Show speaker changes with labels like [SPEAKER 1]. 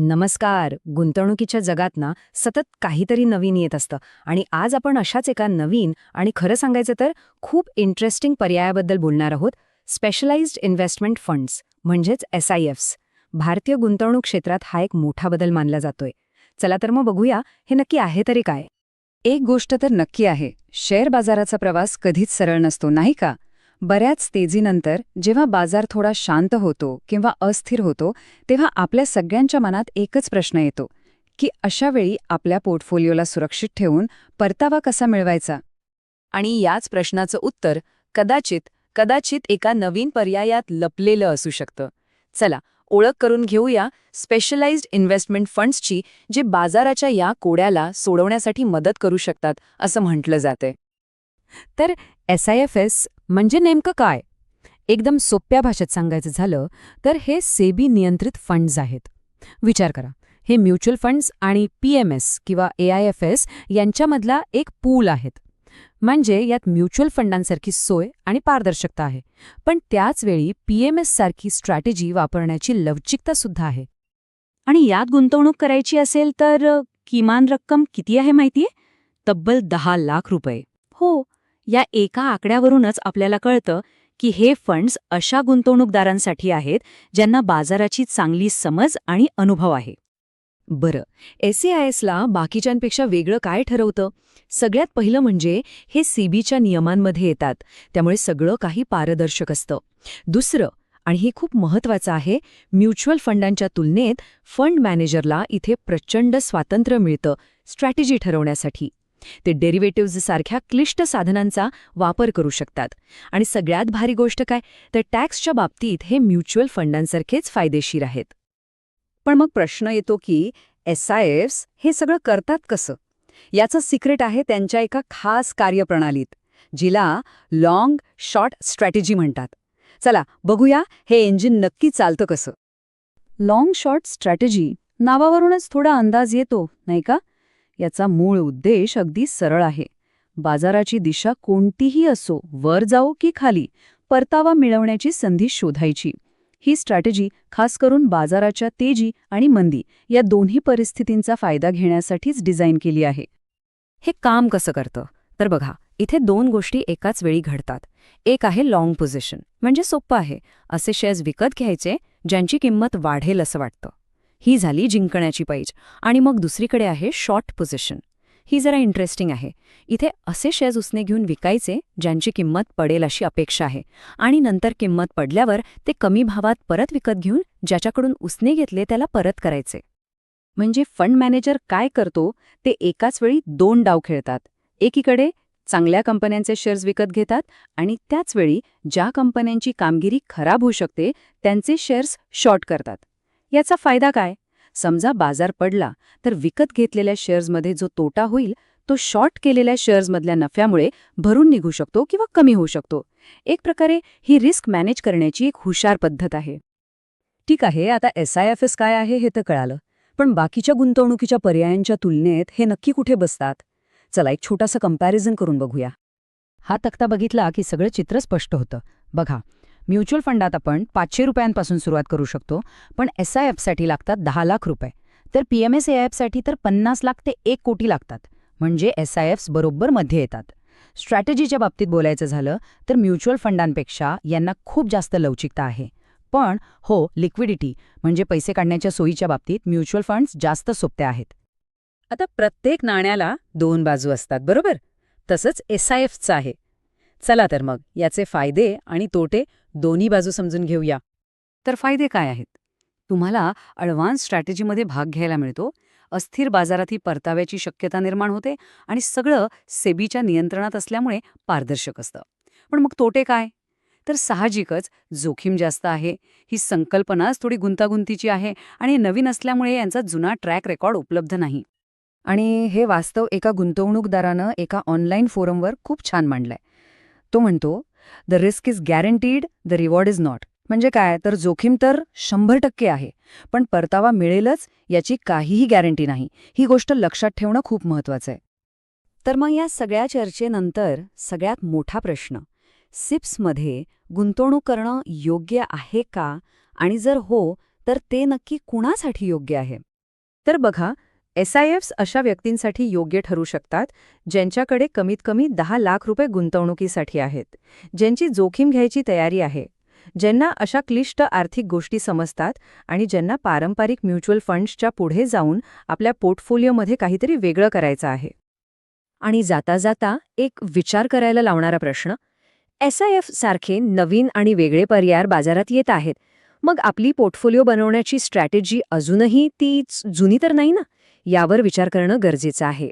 [SPEAKER 1] नमस्कार. गुंतवणुकीच्या जगात ना सतत काहीतरी नवीन येत असतं. आणि आज आपण अशाच एका नवीन आणि खरं सांगायचं तर खूप इंटरेस्टिंग पर्यायाबद्दल बोलणार आहोत. स्पेशलाइज्ड इन्व्हेस्टमेंट फंड्स म्हणजेच एस आय एफ्स भारतीय गुंतवणूक क्षेत्रात हा एक मोठा बदल मानला जातोय. चला तर मग बघूया हे नक्की आहे तरी काय?
[SPEAKER 2] एक गोष्ट तर नक्की आहे. शेअर बाजाराचा प्रवास कधीच सरळ नसतो नाही का? बऱ्याच तेजीनंतर जेव्हा बाजार थोडा शांत होतो किंवा अस्थिर होतो तेव्हा आपल्या सगळ्यांच्या मनात एकच प्रश्न येतो की अशा वेळी आपल्या पोर्टफोलिओला सुरक्षित ठेवून परतावा कसा मिळवायचा?
[SPEAKER 1] आणि याच प्रश्नाचं उत्तर कदाचित कदाचित एका नवीन पर्यायात लपलेलं असू शकतं. चला ओळख करून घेऊया स्पेशलाइज्ड इन्व्हेस्टमेंट फंड्सची जे बाजाराच्या या कोड्याला सोडवण्यासाठी मदत करू शकतात असं म्हटलं जाते तर एस आय एफ एस म्हणजे नेमकं काय? एकदम सोप्या भाषेत सांगायचं झालं तर हे सेबी नियंत्रित फंड्स आहेत. विचार करा हे म्युच्युअल फंड्स आणि पी एम एस किंवा ए आय एफ एस यांच्यामधला एक पूल आहेत. म्हणजे यात म्युच्युअल फंडांसारखी सोय आणि पारदर्शकता आहे. पण त्याचवेळी पी एम एस सारखी स्ट्रॅटेजी वापरण्याची लवचिकता सुद्धा आहे.
[SPEAKER 3] आणि यात गुंतवणूक करायची असेल तर किमान रक्कम किती आहे माहितीये? तब्बल दहा लाख रुपये. हो या एका आकड्यावरूनच आपल्याला कळतं की हे फंड्स अशा गुंतवणूकदारांसाठी आहेत ज्यांना बाजाराची चांगली समज आणि अनुभव आहे.
[SPEAKER 1] बरं एस ए आय बाकीच्यांपेक्षा वेगळं काय ठरवतं? सगळ्यात पहिलं म्हणजे हे सीबीच्या नियमांमध्ये येतात त्यामुळे सगळं काही पारदर्शक असतं. दुसरं आणि हे खूप महत्वाचं आहे म्युच्युअल फंडांच्या तुलनेत फंड मॅनेजरला इथे प्रचंड स्वातंत्र्य मिळतं स्ट्रॅटेजी ठरवण्यासाठी. ते डेरिव्हेटिव्ज सारख्या क्लिष्ट साधनांचा वापर करू शकतात. आणि सगळ्यात भारी गोष्ट काय? तर टॅक्सच्या बाबतीत हे म्युच्युअल फंडांसारखेच फायदेशीर आहेत.
[SPEAKER 2] पण मग प्रश्न येतो की एस आय एफ्स हे सगळं करतात कसं? याचं सिक्रेट आहे त्यांच्या एका खास कार्यप्रणालीत जिला लाँग शॉर्ट स्ट्रॅटेजी म्हणतात. चला बघूया हे इंजिन नक्की चालतं कसं? लाँग शॉर्ट स्ट्रॅटेजी नावावरूनच थोडा अंदाज येतो नाही का? याचा मूळ उद्देश अगदी सरळ आहे. बाजाराची दिशा कोणतीही असो वर जाओ की खाली परतावा मिळवण्याची संधी शोधायची. ही स्ट्रॅटेजी खास करून बाजाराच्या तेजी आणि मंदी या दोन्ही परिस्थितींचा फायदा घेण्यासाठीच डिझाईन केली आहे.
[SPEAKER 1] हे काम कसं करतं? तर बघा इथे दोन गोष्टी एकाच वेळी घडतात. एक आहे लाँग पोझिशन म्हणजे सोपं आहे. असे शेअर्स विकत घ्यायचे ज्यांची किंमत वाढेल असं वाटतं. ही झाली जिंकण्याची पैज. आणि मग दुसरीकडे आहे शॉर्ट पोझिशन ही जरा इंटरेस्टिंग आहे. इथे असे शेअर्स उसने घेऊन विकायचे ज्यांची किंमत पडेल अशी अपेक्षा आहे. आणि नंतर किंमत पडल्यावर ते कमी भावात परत विकत घेऊन ज्याच्याकडून उसने घेतले त्याला परत करायचे.
[SPEAKER 2] म्हणजे फंड मॅनेजर काय करतो? ते एकाच वेळी दोन डाव खेळतात. एकीकडे चांगल्या कंपन्यांचे शेअर्स विकत घेतात आणि त्याचवेळी ज्या कंपन्यांची कामगिरी खराब होऊ शकते त्यांचे शेअर्स शॉर्ट करतात. याचा फायदा काय? समजा बाजार पडला तर विकत घेतलेल्या शेअर्समध्ये जो तोटा होईल तो शॉर्ट केलेल्या शेअर्समधल्या नफ्यामुळे भरून निघू शकतो किंवा कमी होऊ शकतो. एक प्रकारे ही रिस्क मॅनेज करण्याची एक हुशार पद्धत आहे. ठीक आहे आता एस आय एफ एस काय आहे हे तर कळालं. पण बाकीच्या गुंतवणुकीच्या पर्यायांच्या तुलनेत हे नक्की कुठे बसतात? चला एक छोटासा कंपॅरिझन करून बघूया.
[SPEAKER 1] हा तक्ता बघितला की सगळं चित्र स्पष्ट होतं. बघा म्युच्युअल फंडात आपण पाचशे रुपयांपासून सुरुवात करू शकतो पण एस आय एफसाठी लागतात दहा लाख रुपये. तर पी एम एस ए एफसाठी तर पन्नास लाख ते एक कोटी लागतात. म्हणजे एस आय एफ्स बरोबर मध्ये येतात. स्ट्रॅटेजीच्या बाबतीत बोलायचं झालं तर म्युच्युअल फंडांपेक्षा यांना खूप जास्त लवचिकता आहे. पण हो लिक्विडिटी म्हणजे पैसे काढण्याच्या सोयीच्या बाबतीत म्युच्युअल फंड्स जास्त सोपते आहेत.
[SPEAKER 2] आता प्रत्येक नाण्याला दोन बाजू असतात बरोबर? तसंच एस आय एफचं आहे. चला तर मग याचे फायदे आणि तोटे दोन्ही बाजू समजून घेऊया. तर फायदे काय आहेत? तुम्हाला अडव्हान्स स्ट्रॅटेजीमध्ये भाग घ्यायला मिळतो अस्थिर बाजारातही परताव्याची शक्यता निर्माण होते आणि सगळं सेबीच्या नियंत्रणात असल्यामुळे पारदर्शक असतं. पण मग तोटे काय? तर साहजिकच जोखीम जास्त आहे ही संकल्पनाच थोडी गुंतागुंतीची आहे आणि नवीन असल्यामुळे यांचा जुना ट्रॅक रेकॉर्ड उपलब्ध नाही. आणि हे वास्तव एका गुंतवणूकदारानं एका ऑनलाईन फोरमवर खूप छान मांडलंय. तो म्हणतो the risk is guaranteed the reward is not म्हणजे काय? तर जोखीम तर शंभर टक्के आहे. पण परतावा मिळेलच याची काहीही गॅरंटी नाही. ही गोष्ट लक्षात ठेवणं खूप महत्वाचं आहे. तर मग या सगळ्या चर्चेनंतर सगळ्यात मोठा प्रश्न. सिप्समध्ये गुंतवणूक करणं योग्य आहे का? आणि जर हो तर ते नक्की कुणासाठी योग्य आहे? तर बघा एस आय एफ्स अशा व्यक्तींसाठी योग्य ठरू शकतात ज्यांच्याकडे कमीत कमी दहा लाख रुपये गुंतवणुकीसाठी आहेत ज्यांची जोखीम घ्यायची तयारी आहे ज्यांना अशा क्लिष्ट आर्थिक गोष्टी समजतात आणि ज्यांना पारंपरिक म्युच्युअल फंड्सच्या पुढे जाऊन आपल्या पोर्टफोलिओमध्ये काहीतरी वेगळं करायचं आहे.
[SPEAKER 1] आणि जाता जाता एक विचार करायला लावणारा प्रश्न एस आय एफ सारखे नवीन आणि वेगळे पर्याय बाजारात येत आहेत मग आपली पोर्टफोलिओ बनवण्याची स्ट्रॅटेजी अजूनही तीच जुनी तर नाही ना? यावर विचार करणं गरजेचं आहे.